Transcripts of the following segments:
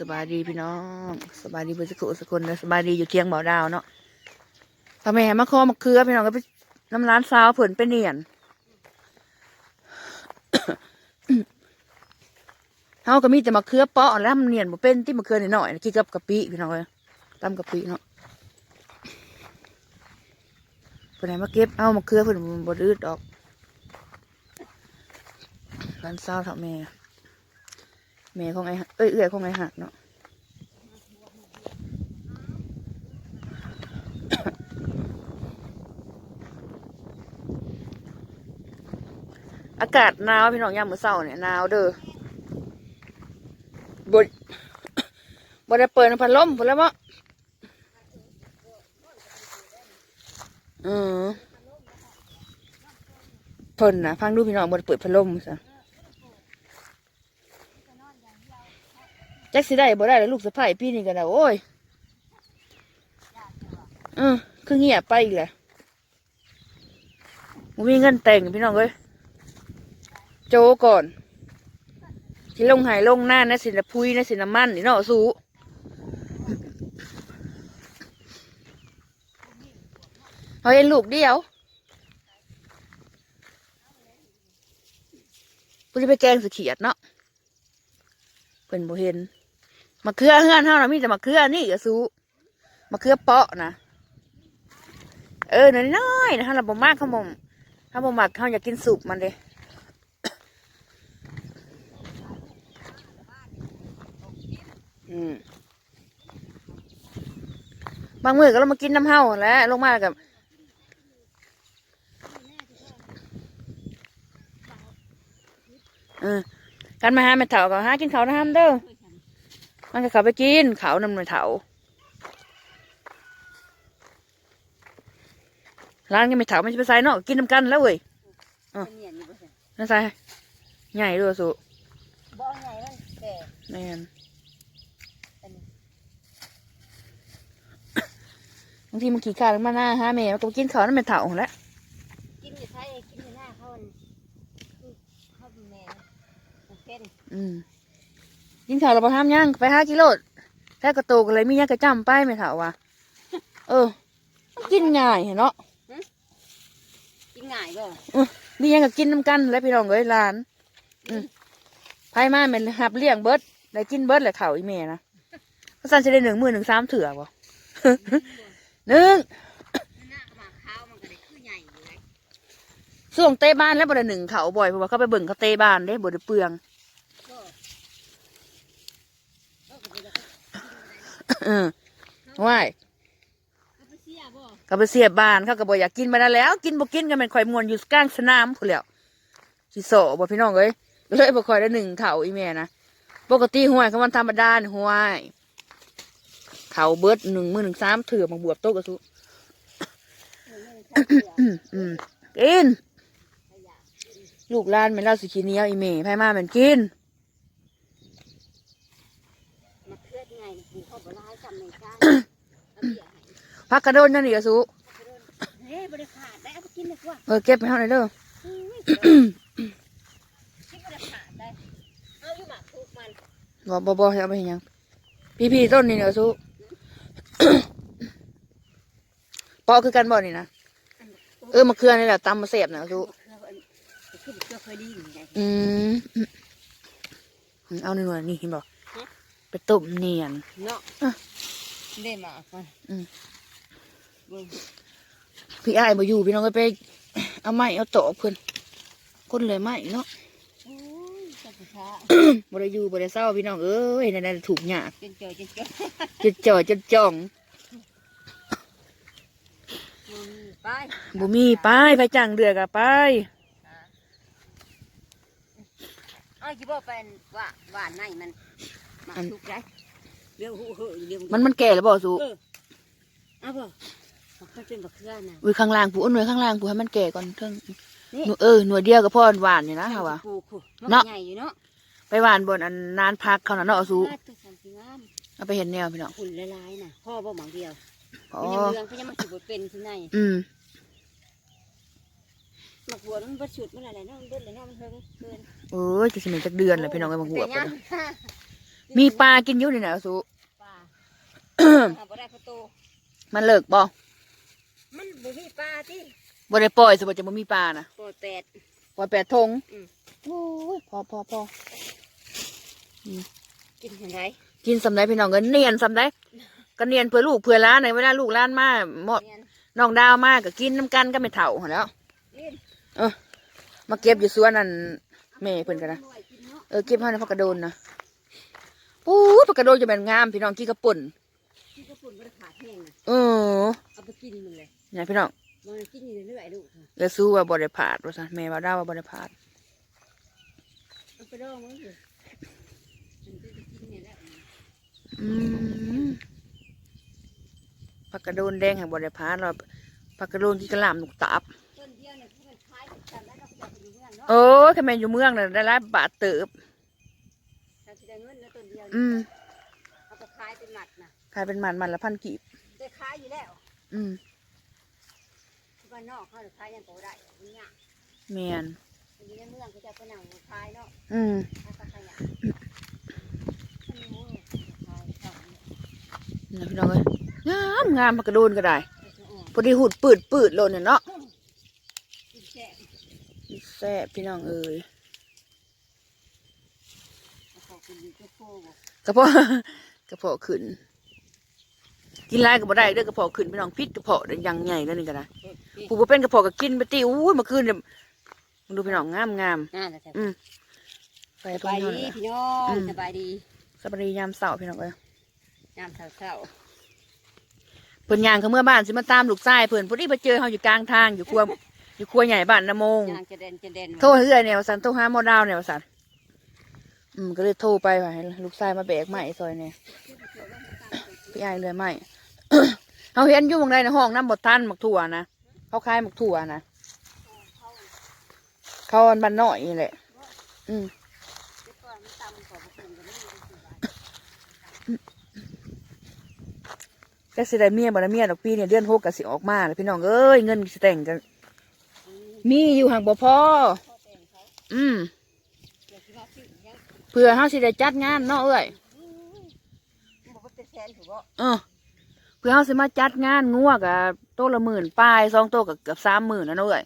สบายดีพี่น้องสบายดีเพื่อนสักคนสักคนนะสบายดีอยู่เทียงบ่อดาวเนาะพ่อแม่มาคอมาเคือพี่น้องก็ไปน้ำร้านสาวเผื่นไปเนียนเฮาก็มีแต่มาเคือเปาะแล้วมันเนียนบ่เป็นที่มาเคือหน่อยๆกี่กับกะปิพี่น้องเลยตำกะปิเนาะเพิ่นให้มาเก็บเอามาเคือเพิ่นบ่ดื้อดอกร้านสาวเท่าแม่ แม่ของไอ้หักเอ้ยเอื้อยของไอ้หักเนาะอากาศหนาวพี่น้องยามมื้อเช้าเนี่ยหนาวเด้อบดบได้เปิดพัดลมพุ่นแล้วมั้งเออเพิ่นนะฟังดูพี่น้องบได้เปิดพัดลมซะ จักสิได้บ่ได้แล้วลูกสะใภ้พี่นี่กันนะโอ้ยเออคือเงียบไปอีกแหละบ่มีเงินแต่งพี่น้องเอ้ยโจก่อนที่ลงหายลงหน้านะสินะพุยนะสินะมันนี่เนาะสู้เอาเห็นลูกเดียวกูจะไปแกงสะเขียดเนาะเพิ่นบ่เห็น มะเขือเฮือนเฮานะมีแต่มะเขือนี่ก็สู้มะเขือเปาะนะเออน้อยๆนะฮะเราบ่มากเขาวบ่ถ้าบ่มักเขาวอยากกินสุกมันเด้อืมบางมือก็เรามากินน้ำเฮาแล้วลงมากับเออกันมาหาแม่เฒ่าก็หากินเขาวน้ำเด้อ มันก็เขาไปกินเขานำหน่วยเถาร้านก็ไม่เถาไม่ใช่ไปใส่เนาะกินน้ำกันแล้วเว้ยเป็นเนียนอยู่บ่ใช่นั่นใส่ใหญ่ด้วยสุบ่ใหญ่มันแก่แม่นอันนี้บางทีมันขี่ขาดมาหน้าฮะแม่มันก็ไปกินเขานั่นเป็นเถาแล้วกินอยู่ไทยกินอยู่หน้าเขาอันเขาเป็นแม่มันเป็นอืม กินเขาเราไปทำยังไปห้ากิโลแค่กระโตกอะไรมียังกระจำไปไม่เถาว่ะเออมันกินง่ายเห็นเนาะกินง่ายบ่มียังก็กินน้ำกันแล้วพี่น้องเอ้ยหลานอืมไพ่มาเป็นหับเลี้ยงเบิดได้กินเบิดแหละเขาอีเมนะก็สั่นจะได้หนึ่งมือหนึ่งสามเถื่อบ่หนึ่งหน้าหมากขาวมันก็ได้คือใหญ่อยู่เลยส่วงเตะบ้านแล้วบ่ได้หนึ่งเขาบ่อยเพราะว่าเขาไปเบิ่งเขาเตะบ้านเด้บ่ได้เปลือง ก็ก็ก็บ่ได้ เออ ว่ายก็ไปเสียบ่ก็ไปเสียบบ้านเขาก็บ่อยากกินมาแล้วแล้ว กินบ่กินก็เป็นข่อยมวนอยู่กลางสนามพุ่นแล้วสิโสบ่พี่น้องเอ้ยเลยบ่ค่อยได้หนึ่งเข่าอีเมนะปกติห้วยเขามันธรรมดานี่ห้วยเข่าเบิดหนึ่งมือหนึ่งสามเถื่อมาบวบโต๊ะกระสุกิน ลูกหลานแม่นเล่าสิขีเนียวอีเม่ไผมาแม่นกิน มาเคลื่อนไงกูเข้าบ่ร้ายจำในจ้าเอาเบี้ยให้ พักกระโดนนั่นนี่กระสุเฮ้ยบ่ได้ขาดได้เอาไปกินเลยกว่าเออเก็บไปเท่าไหร่เด้ออุ้ยคิดบ่ได้ขาดได้เอาอยู่หมากทุกมันบ่บ่บ่เอาไปเห็นยังพี่พี่ต้นนี่นี่กระสุปอคือกันบ่นี่นะเออมะเขือนี่แหละตำมาเสียบนะกระสุคือบ่เคยได้ยินไงอืมอืมเอาหน่อยนี่เห็นบ่ไปต้มเนียนเนาะอะได้มาก่อนอืมเบิ่ง พี่อ้ายบ่อยู่พี่น้องก็ไปเอาไม้เอาโตะเพิ่นคนเลยไม้เนาะโอ้ยจับช้าบ่ได้อยู่บ่ได้เศร้าพี่น้องเอ้ยนั่นๆถูกหยากจนเจอจนเจอจะจ่อจะจ่องไปบ่มีไปไปจ้างเดือกะไปเอ้ยจิบ่เป็นว่าหวานในมันมาทุกไรเดี๋ยวหูเหอะเดี๋ยวมันมันแก่แล้วบ่สูเออเอาบ่ มันก็เป็นบักเขือน่ะอุ้ยข้างล่างผู้อ้นหน่วยข้างล่างผู้ให้มันแก่ก่อนเทิงนี่หนูเออหน่วยเดียวกับพ่อหวานนี่นะค่ะว่า ปลูกผู้มันเนาะใหญ่อยู่เนาะไปหวานบนอันนานพักเขาน่ะเนาะสูอ่าตัวสันติงามเอาไปเห็นแนวพี่น้องหุ่นละลายน่ะพ่อบ่หมองเดียวอ๋อมันยังเรืองก็ยังมาสิบ่เป็นที่ไหนอืมหมักบัวมันบ่ชุดมันอะไรเนาะมันเบิดเลยเนาะมันเฮิงเกินเอ้ยจะสิเหม็นจักเดือนแหละพี่น้องไอ้บักหัวแต่เพิ่ยันงน่ะมีปลากินอยู่นี่นะสุปลาเอาบ่ได้ประตูมันเลิกบ่ มันบ่มีปลาที่บ่ได้ปล่อยสมมติจะบ่มีปลานะปอดแปด ปล่อยแปดทงอืม โอ้ยพอพอพอกินยังไงกินสำได้พี่น้องเงินเนียนสำได้ก็เนียนเพื่อลูกเพื่อร้านในเวลาลูกร้านมาหมดเนียนน้องดาวมาก็กินน้ำกันก็ไม่เถ่าหั้นแหล้วกินมาเก็บอยู่สวนนั่นแม่เพิ่นกันนะ หน่วยกินเนาะเออเก็บให้ในพักกระโดนนะปู๊ดพักกระโดนจะเป็นงามพี่น้องกินกระปุ่น กินกระปุ่นบ่ได้ขาดแห้งนะเออเอาไปกินมันเลยเนี่ยพี่น้องมันกินอยู่เรื่อยๆลูกเดี๋ยวสู้ว่าบ่ได้ผาดว่าซะแม่ว่าดาวว่าบ่ได้ผาดเอาไปดองมันเลยมันจะกินเนี่ยแหละอืมพักกระโดนแดงให้บ่ได้ผาดเราพักกระโดนกินกระหล่ำหนุกตับต้นเดียวเนี่ยที่มันคล้ายกันแล้วเราก็จะไปอยู่เมืองเนาะโอ้ยคะแมนอยู่เมืองน่ะได้หลายบาทเติบถ้าสิได้เงินนะต้นเดียวอืม ขายเป็นมันมันละพันกีบได้ขายอยู่แล้ว อืมที่บ้านนอกเขาจะขายยังโตได้มันยากแมนอันนี้ในเมืองก็จะไปนั่งขายเนาะอืมเขาก็ขยันอันนี้โอ้ยขายเขาเนี่ยนี่พี่น้องเอ้ยงามงามพักกระโดนก็ได้เดี๋ยวจะอ่อนพอดีหูดปืดปืดโลนเนี่ยเนาะกินแซ่บแซ่บพี่น้องเอ้ยเอาเขากินอยู่ก็โค้บอกกระเพาะกระเพาะขึ้น กินหลายก็บ่ได้เด้อกระเพาะขึ้นพี่น้องพิษกระเพาะเด้อยังใหญ่แล้วนี่ก็ได้เฮ้ยนี่ผู้บ่เป็นกระเพาะก็กินไปติอู้ยเมื่อคืนเนี่ยมึงดูพี่น้องงามงามน่าจะแซ่บอืมไปสตรงบายนี้ดีเลยพี่น้องอืมสบายดีสบายดียามเสาร์พี่น้องเอ้ยยามเช้าเพิ่นย่างเขาเมื่อบ้านสิมาตามลูกชายเพิ่นพอดีไปเจอเฮาอยู่กลางทางอยู่ครัวอยู่ครัวใหญ่บ้านนาโมงๆยางจะเด่นจะเด่นโทรเฮือยเนี่ยว่าสันโทรหาหมอดาวเนี่ยว่าสันอืมก็เลยโทรไปว่าให้ลูกชายมาแบกไม้ซอยเนี่ยพี่ไอ้เลยไม้ เขาเห็นอยู่หมองใดในห้องน้ำบดทันหมักถั่วนะเขาขายหมักถั่วนะเขาอันบ้านน้อยนี่แหละอืมเดี๋ยวก่อนมันตำขอบคุณกันไม่มีสิบบาทก็สิได้เมียบ่ได้เมียดอกปีเนี่ยเดือนหกก็สิออกมาแล้วพี่น้องเอ้ยเงินสิแต่งกันอืมมีอยู่ห่างบ่พอพ่อแต่งเขาอืมเดี๋ยวสิมาซื้อยังเพื่อเฮาสิได้จัดงานเนาะเอ้ยมันบอกว่าเป็นแสนถูกบ่เออ เพื่อเฮาสิมาจัดงานงัวกับโต๊ะละหมื่นปลายสองโต๊ะกับเกือบสามหมื่นนะเนาะเอ้ย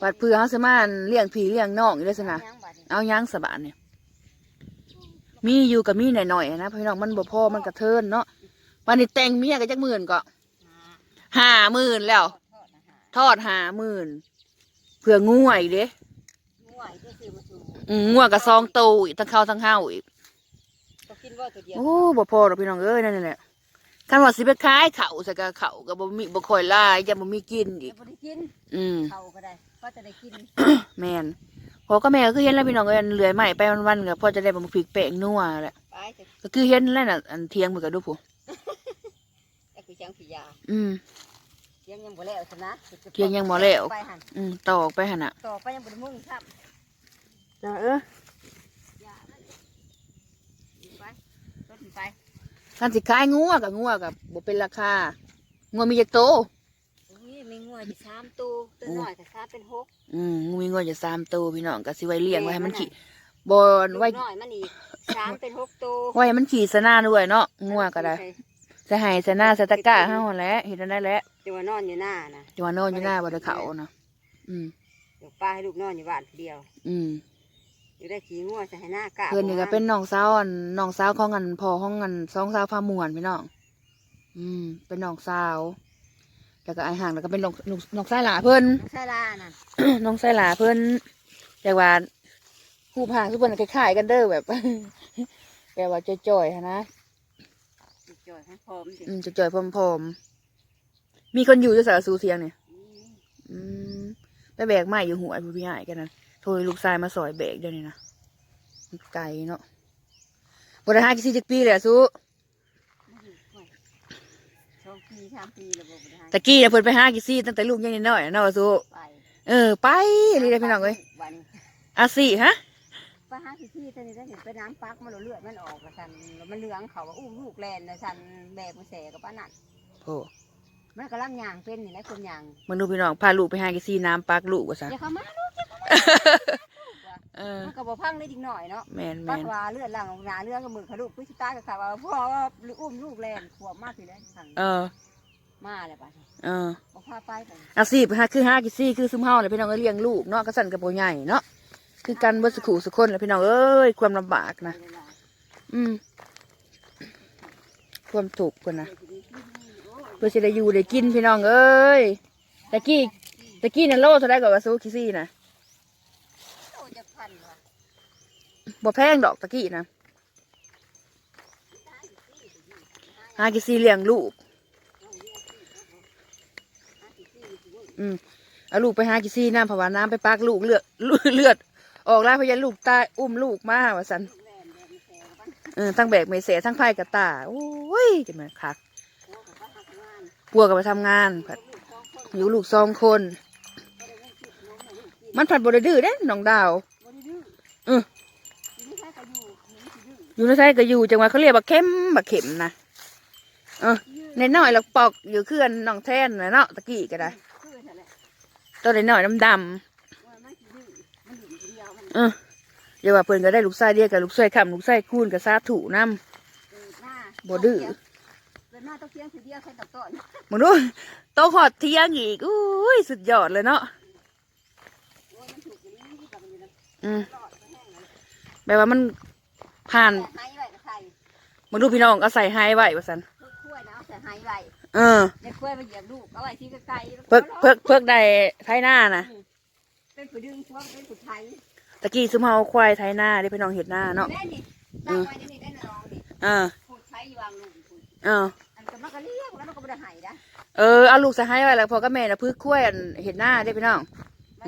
บัดเพื่อเฮาสิมาเลี้ยงพี่เลี้ยงน้องอยู่ด้วยสินะยังบาดนี้เอายังสบานเนี่ยมีอยู่กับมีหน่อยๆนะพี่น้องมันบ่พอมันกระเทินเนาะวันนี้แต่งเมียก็จักหมื่นก็หาห้าหมื่นแล้วทอดอาหารทอดห้าหมื่นเพื่องัวอีกเด้ง่วยที่ซื้อมาสู่อืมงัวกับซองโตอีกทั้งข้าวทั้งข้าวอีกก็กินว่าตัวเดียวโอ้บ่พอหรอกพี่น้องเอ้ยนั่นแหละ คันว่าสิไปขายเขาใส่กับเขาก็บ่มีบ่ค่อยหลายจะบ่มีกินอีกจะบ่ได้กินอืม เขาก็ได้ก็จะได้กินแม่นพอก็แม่ก็คือเห็นแล้วพี่น้องเอ้ยอันเลื่อยไม้ไปวันๆก็พอจะได้บ่มาพริกแป้งนัวแหละไปจะก็คือเห็นแล้วน่ะอันเทียงมือกับดูผู้จะคือจังผียาอืมเทียงยังบ่แล้วซะนะเทียงยังบ่แล้ว ไปหันอืมต่อออกไปหั่นน่ะต่อไปยังบ่ได้มุ่งครับจ้าเออยานั่นไปรถไป คันสิขายงัวกับงัวกับบ่เป็นราคางัวมีจักโตอุ้ยมีงัวอยู่สามตัวตัวน้อยแต่ซาเป็นหกอืมงูมีงัวอยู่สามโตพี่น้องก็สิไว้เลี้ยงไว้ให้มันขี่บ่ลูไว้กน้อยมันอีกสามเป็นหกตัวไว้ให้มันขี่สนาด้วยเนาะงัวก็ได้จะให้สนาสตะกร้าเฮาหั่นแหละเฮ็ดอันได้แหละจะว่านอนอยู่หน้านะจังว่านอนอยู่หน้าบ่ได้เขานะอืมเดี๋ยวป้าให้ลูกนอนอยู่บ้านคนเดียว อืม อยู่ได้ขี่งัวจะให้หน้ากะเพื่อนนี่ก็เป็นน้องสาวอันน้องสาวของอันพ่อของอันสองสาวพามวนพี่น้องอืม เป็นน้องสาว แล้วก็ไอห่างแล้วก็เป็นน้องน้องน้องสายหลาเพิ่นน้องชายลาน่ะน้องสายหลาเพิ่นแต่ว่าผู้พาคือเพิ่นคล้ายๆกันเด้อแบบแบบว่าจ่อยๆหั้นนะจ่อยให้พร้อมสิอืมจ่อยๆพร้อมๆมีคนอยู่จะสารสูเสียงเนี่ยอืมไปแบกไม้อยู่หัวผู้พี่ใหญ่กันนะ โทรให้ลูกชายมาสอยแบกเดี๋ยวนี้นะมันไกลเนาะบริหารกี่สิบจักปีเลยอะสู้สองปีสามปีแล้วบ่ได้ตะกี้เนี่ยเพิ่นไปหากี่ซี่ตั้งแต่ลูกยังน้อยๆอะเนาะสู้ไปเออ ไปเลยได้พี่น้องเอ้ยวันอาสี่ฮะไปหาที่ที่ตอนนี้ได้เห็นไปน้ำปักมันเลือดมันออกกระสันแล้วมันเหลืองเขาว่าอู้ลูกแลนนะสันแบกมันแสกับป้านั่นโอ้มันกำลังย่างเป็นนี่แหละคนย่างมึงดูพี่น้องพาลูกไปหากี่ซี่น้ำปักลูกว่าซะอย่าเข้ามาลูกอย่า เข้ามาเเออ มันก็บ่พังได้จริงหน่อยเนาะแมนแมปักนว่าเลือดหลังหนาเลือดกับมือเขาลูกพุชตากับเขาว่าพ่อว่าอุ้มลูกแลนขวบมากทีแล้วสั่งเออ มาเลยป่ะเออบอกพาไปไปอาชีพฮะคือห้ากิซี่คือซุมเฮาเลยพี่น้องเอ้ยเลี้ยงลูกเนาะกระสันกับโบใหญ่เนาะคือกันเบิดสุขุสุคนเลยพี่น้องเอ้ยความลำบากนะอืมความถูกข์คนนะเพื่อจะได้อยู่ได้กินพี่น้องเอ้ยตะกี้ตะกี้นั่นโลเท่าไรกับวาซูกิซี่นะ โตจะพันว่ะ บ่แพงดอกตะกี้นะหากิซีเลี้ยงลูก อืมเอาลูกไปหากิซีน้ำเพราะว่าน้ำไปปากลูกเลือดเลือด ออกแล้วพยานลูกตายอุ้มลูกมาว่าสันเออทั้งแบกไม่เสทั้งไพ่กับตาโอ้ยจะมาคักปัวกับไปทำงานผัดอยู่ลูกสองคน มันผัดบไดดื้อเด้น้องดาวบ่ได้ดื้อเออ อยู่นี่ใครก็อยู่อยู่นี่สิดื้ ออยู่ในไส้ก็อยู่จังหวะเขาเรียกว่าเข้มบักเข็มนะเออในน้อยๆเราปอกอยู่เคลื่อนน้องแท่นนะเนาะตะกี้ก็ได้คือนั่นแหละตัวในน้อยๆดำว่ามันสิดื้อมันอยู่คนเดียวมันๆเออเดี๋ยวว่าเพิ่นก็ได้ลูกไส้เรียกกับลูกไส้คำลูกไส้คูนกับซาถูน้ำเกิดมาบ่ดื้อเกิดมาต้องเที่ยงคือเดียวแค่ตับต้นมึงดูโตหอดเที่ยงอีกอุ้ยสุดยอดเลยเนาะโอ้ยมันถูกอย่างนี้ที่กับมันอยู่นะอืมรอดไปแห้งเลยแบบว่ามัน ผ่านแต่ไฮไว้ก็ใส่มึงดูพี่น้องก็ใส่ไฮไว้ว่าสันเพิกกล้วยนะเอาใส่ไฮไว้เออเด็กกล้วยมาเหยียบลูกเอาไว้ที่ไกลๆเพิกเพิกเพิกได้ไทยหน้านะเป็นผู้ดึงพวกเป็นผู้ไทยตะกี้ซุมเฮาควายไทยหน้าได้พี่น้องเห็ดหน้าเนาะแม่นี่ตั้งไว้นี่ได้น้องนี่เออผู้ไทยวางลูกผู้เอออันก็มันก็เลี้ยงแล้วมันก็บ่ได้ให้นะเออเอาลูกใส่ไฮไว้แล้วพอก็แม่น่ะพึกควายอันเห็ดหน้าได้พี่น้อง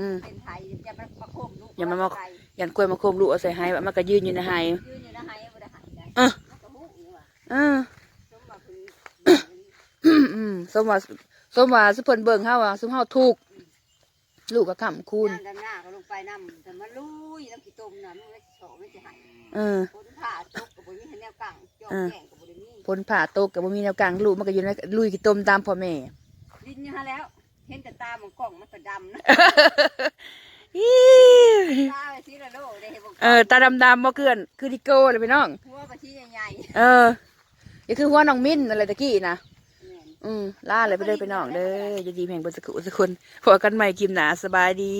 มันเป็นไทยอย่ามันมาโคมลูกอย่ามันมาไกลยันกล้วยมาโคมลูกเอาใส่ไฮไว้มันก็ยืนอยู่ในไฮยืนอยู่นะให้บ่ได้ให้ได้เออมันก็ฮู้อยู่ว่าเออ สมว่าคืออืมสมว่าสมว่าสุเพิ่นเบิ่งเฮาว่าซุมเฮาถูกข์ลูกก็ค้ำคูณย่างดำหน้าก็ลงไปน้ำแต่มันลุยน้ำกี่ตุ่มน่ะมันไม่โฉไม่สิให้เออ คนผ่าตกก็บ่มีแนวกลางจอกแย่งก็บ่ได้มีผลผ่าตกกับบ่มีแนวกลางลูกมันก็อยู่ในลุยกี่ต้มตามพ่อแม่ ดินอยู่ฮะแล้ว เห็นแต่ตามันกล้องมันก็ดำนะอีตาไปซีละโลได้เห็นบ่เออตาดำๆบ่เกลือนคือดิโก้เลยพี่น้อง หัวไปชี้ใหญ่เออนี่คือหัวน้องมิ้นอะไรตะกี้นะๆแม่นอืมล่าเลยไปเลยไปน้องเด้อจะดีแห่งบนสกุลสกุลพอกันใหม่กิมหนาสบายดี